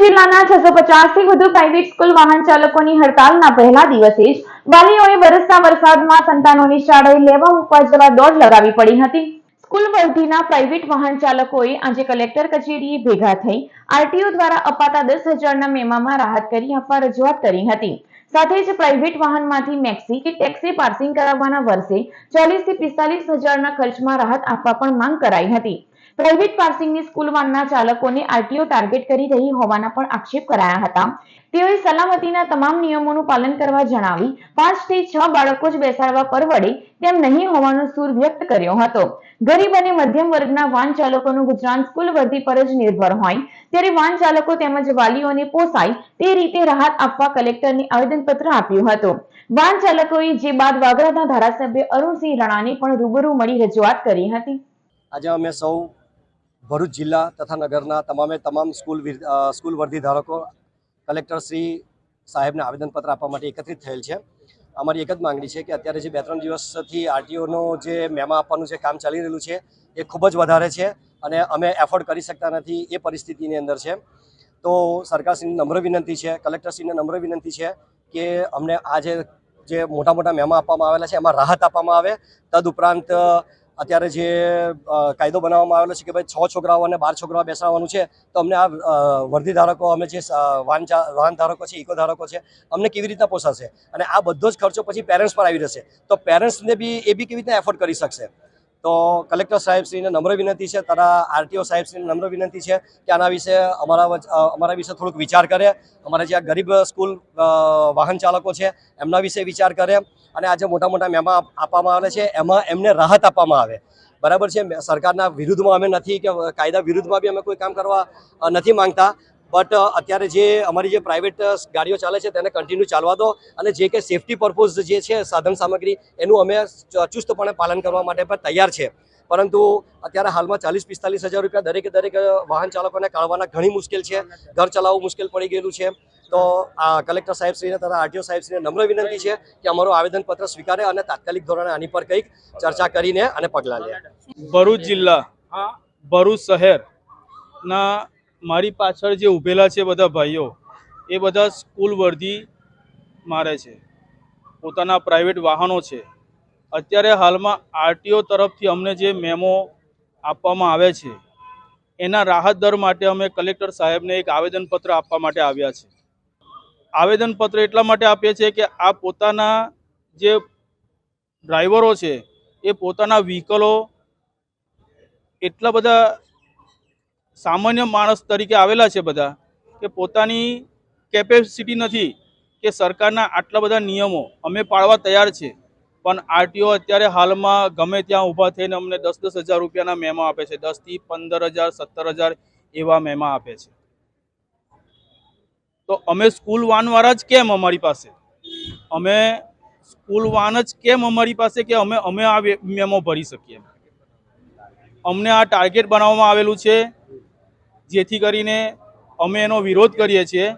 જિલ્લાના છસો થી વધુ પ્રાઇવેટ સ્કૂલ વાહન ચાલકોની હડતાલના પહેલા દિવસે જ વાલીઓએ વરસતા વરસાદમાં સંતાનોની શાળાએ લેવા મૂકવા જવા દોડ લગાવી પડી હતી. સ્કૂલ વર્ધીના પ્રાઇવેટ વાહન ચાલકોએ આજે કલેક્ટર કચેરીએ ભેગા થઈ આરટીઓ દ્વારા અપાતા દસ હજારના મેમામાં રાહત કરી આપવા રજૂઆત કરી હતી. સાથે જ પ્રાઇવેટ વાહનમાંથી મેક્સી કે ટેક્સી પાર્સિંગ કરાવવાના વર્ષે ચાલીસથી પિસ્તાલીસ હજારના ખર્ચમાં રાહત આપવા પણ માંગ કરાઈ હતી. પ્રાઇવેટ પાર્સિંગની સ્કૂલ વાનના ચાલકોને આરટીઓ ટાર્ગેટ કરી રહી હોવાના પણ આક્ષેપ કરાયા હતા. તેઓએ સલામતીના તમામ નિયમોનું પાલન કરવા જણાવી, પાંચ છ બાળકો જ બેસાડવા પરવડે તેમ નહીં હોવાનો સૂર વ્યક્ત કર્યો હતો. ગરીબ અને મધ્યમ વર્ગના વાહન ચાલકોનું ગુજરાન સ્કૂલ વર્ધી પર જ નિર્ભર હોય. ત્યારે વાહન ચાલકો તેમજ વાલીઓને પોસાય તે રીતે રાહત આપવા કલેક્ટરને આવેદનપત્ર આપ્યું હતું. વાહન ચાલકોએ જે બાદ વાગરાના ધારાસભ્ય અરુણસિંહ રાણાને પણ રૂબરૂ મળી રજૂઆત કરી હતી. આજે અમે સૌ ભરૂચ જિલ્લા તથા નગરના તમામે તમામ સ્કૂલ સ્કૂલ વર્ધી ધારકો કલેક્ટર શ્રી સાહેબને આવેદનપત્ર આપવા માટે એકત્રિત થયેલ છે. અમારી એક જ માંગણી છે કે અત્યારે જે બે ત્રણ દિવસથી આરટીઓનો જે મેમા આપવાનું જે કામ ચાલી રહેલું છે, એ ખૂબ જ વધારે છે અને અમે એફોર્ડ કરી શકતા નથી એ પરિસ્થિતિની અંદર છે. તો સરકારશ્રીની નમ્ર વિનંતી છે, કલેક્ટરશ્રીને નમ્ર વિનંતી છે કે અમને આ જે જે મોટા મોટા મેમા આપવામાં આવેલા છે, એમાં રાહત આપવામાં આવે. તદુપરાંત અત્યારે જે કાયદો બનાવવામાં આવેલો છે કે ભાઈ છ છોકરાઓ અને બાર છોકરાઓ બેસાડવાનું છે, તો અમને આ વર્ધી ધારકો અમે જે વાન વાહન ધારકો છે ઇકો ધારકો છે, અમને કેવી રીતના પોસાશે? અને આ બધો જ ખર્ચો પછી પેરેન્ટ્સ પર આવી રહેશે તો પેરેન્ટ્સને બી, એ બી કેવી રીતના એફોર્ડ કરી શકશે? તો કલેક્ટર સાહેબશ્રીને નમ્ર વિનંતી છે, તથા આરટીઓ સાહેબશ્રીને નમ્ર વિનંતી છે કે આના વિશે અમારા અમારા વિશે થોડુંક વિચાર કરે. અમારા જે ગરીબ સ્કૂલ વાહન ચાલકો છે, એમના વિશે વિચાર કરે અને આજે મોટા મોટા મેમા આપવામાં આવે છે, એમાં એમને રાહત આપવામાં આવે. બરાબર છે સરકારના વિરુદ્ધમાં અમે નથી કે કાયદા વિરુદ્ધમાં બી અમે કોઈ કામ કરવા નથી માંગતા. બટ અત્યારે જે અમારી જે પ્રાઇવેટ ગાડીઓ ચાલે છે તેને કન્ટિન્યુ ચાલવા દો અને જે કે સેફટી પર્પઝ જે છે સાધન સામગ્રી એનું અમે ચ- ચુસ્તપણે પાલન કરવા માટે પણ તૈયાર છે. પરંતુ અત્યારે હાલમાં ચાલીસ પિસ્તાલીસ હજાર રૂપિયા દરેકે દરેક વાહન ચાલકોને કાઢવાના ઘણી મુશ્કેલ છે. ઘર ચલાવવું મુશ્કેલ પડી ગયેલું છે. તો આ કલેક્ટર સાહેબશ્રીને તથા આરટીઓ સાહેબશ્રીને નમ્ર વિનંતી છે કે અમારું આવેદનપત્ર સ્વીકારે અને તાત્કાલિક ધોરણે આની પર કંઈક ચર્ચા કરીને અને પગલાં લે. ભરૂચ જિલ્લા ભરૂચ શહેરના મારી પાછળ જે ઊભેલા છે બધા ભાઈઓ, એ બધા સ્કૂલ વર્ધી મારે છે. પોતાના પ્રાઇવેટ વાહનો છે. અત્યારે હાલમાં આરટીઓ તરફથી અમને જે મેમો આપવામાં આવે છે, એના રાહત દર માટે અમે કલેક્ટર સાહેબને એક આવેદનપત્ર આપવા માટે આવ્યા છે. આવેદનપત્ર એટલા માટે આપીએ છીએ કે આ પોતાના જે ડ્રાઈવરો છે, એ પોતાના વ્હીકલો, એટલા બધા સામાન્ય માણસ તરીકે આવેલા છે બધા, કે પોતાની કેપેસિટી નથી, કે સરકારના આટલા બધા નિયમો અમે પાળવા તૈયાર છે. પણ આરટીઓ અત્યારે હાલમાં ગમે ત્યાં ઊભા થઈને અમને દસ દસ હજાર રૂપિયાના મેમા આપે છે દસથી પંદર હજાર, સત્તર હજાર એવા મેમા આપે છે. તો અમે સ્કૂલ વાનવાળા જ કેમ અમારી પાસે? અમે સ્કૂલ વાન જ કેમ અમારી પાસે કે અમે અમે આ મેમો ભરી શકીએ? અમને આ ટાર્ગેટ બનાવવામાં આવેલું છે જેથી કરીને અમે એનો વિરોધ કરીએ છીએ.